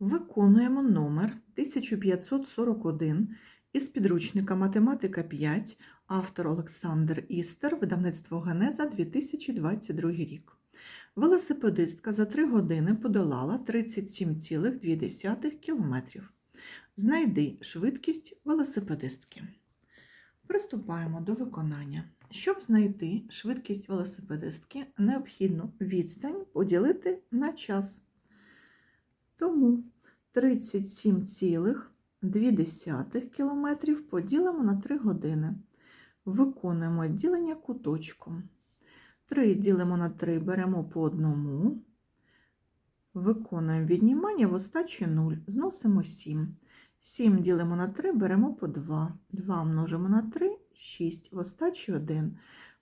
Виконуємо номер 1541 із підручника Математика 5, автор Олександр Істер, видавництво Генеза 2022 рік. Велосипедистка за 3 години подолала 37,2 км. Знайди швидкість велосипедистки. Приступаємо до виконання. Щоб знайти швидкість велосипедистки, необхідно відстань поділити на час. Тому 37,2 км поділимо на 3 години. Виконуємо ділення куточком. 3 ділимо на 3, беремо по одному. Виконуємо віднімання в остачі 0, зносимо 7. 7 ділимо на 3, беремо по 2. 2 множимо на 3, 6, в остачі 1.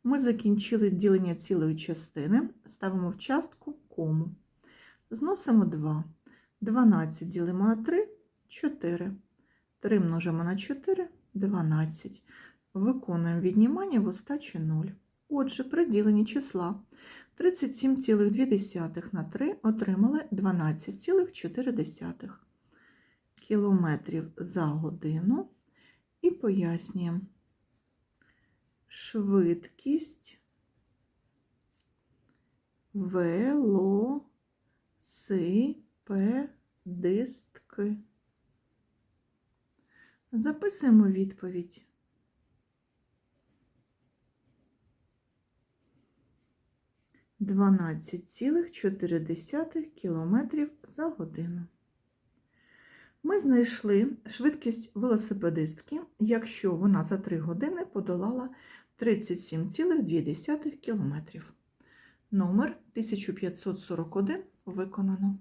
Ми закінчили ділення цілої частини, ставимо в частку кому. Зносимо 2. 12 ділимо на 3, 4. 3 множимо на 4, 12. Виконуємо віднімання в остачі 0. Отже, при діленні числа 37,2 на 3 отримали 12,4 кілометрів за годину і пояснюємо швидкість велосипедистки. Записуємо відповідь. Дванадцять цілих чотири десятих кілометрів за годину. Ми знайшли швидкість велосипедистки, якщо вона за 3 години подолала 37,2 км. Номер 1541 виконано.